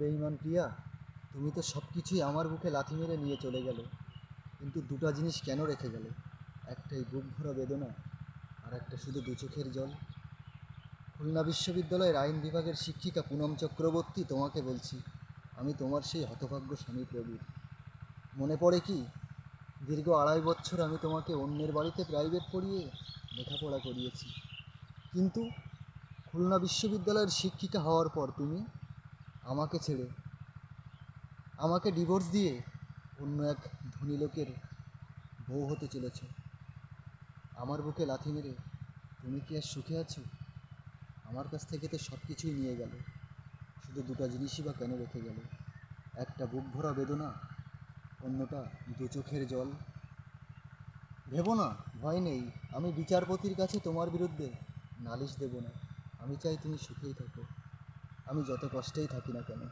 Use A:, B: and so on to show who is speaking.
A: বেইমান প্রিয়া, তুমি তো সব কিছুই আমার বুকে লাথি মেরে নিয়ে চলে গেলে, কিন্তু দুটো জিনিস কেন রেখে গেলে? একটাই বুক ভরা বেদনা, আর একটা শুধু দু চোখের জল। খুলনা বিশ্ববিদ্যালয়ের আইন বিভাগের শিক্ষিকা পুনম চক্রবর্তী তোমাকে বলছি, আমি তোমার সেই হতভাগ্য স্বামী প্রবীর। মনে পড়ে কি? দীর্ঘ আড়াই বছর আমি তোমাকে অন্যের বাড়িতে প্রাইভেট পড়িয়ে লেখাপড়া করিয়েছি। কিন্তু খুলনা বিশ্ববিদ্যালয়ের শিক্ষিকা হওয়ার পর তুমি আমাকে ছেড়ে, আমাকে ডিভোর্স দিয়ে অন্য এক ধনী লোকের বউ হতে চলেছ। আমার বুকে লাথি মেরে, তুমি কি আর সুখে আছো? আমার কাছ থেকে তো সব কিছুই নিয়ে গেল। শুধু দুটো জিনিসই বা কেন রেখে গেল? একটা বুক ভরা বেদনা, অন্যটা দু চোখের জল। ভেবো না, ভয় নেই, আমি বিচারপতির কাছে তোমার বিরুদ্ধে নালিশ দেব না। আমি চাই তুমি সুখেই থাকো। আমি যত কষ্টেই থাকি না কেন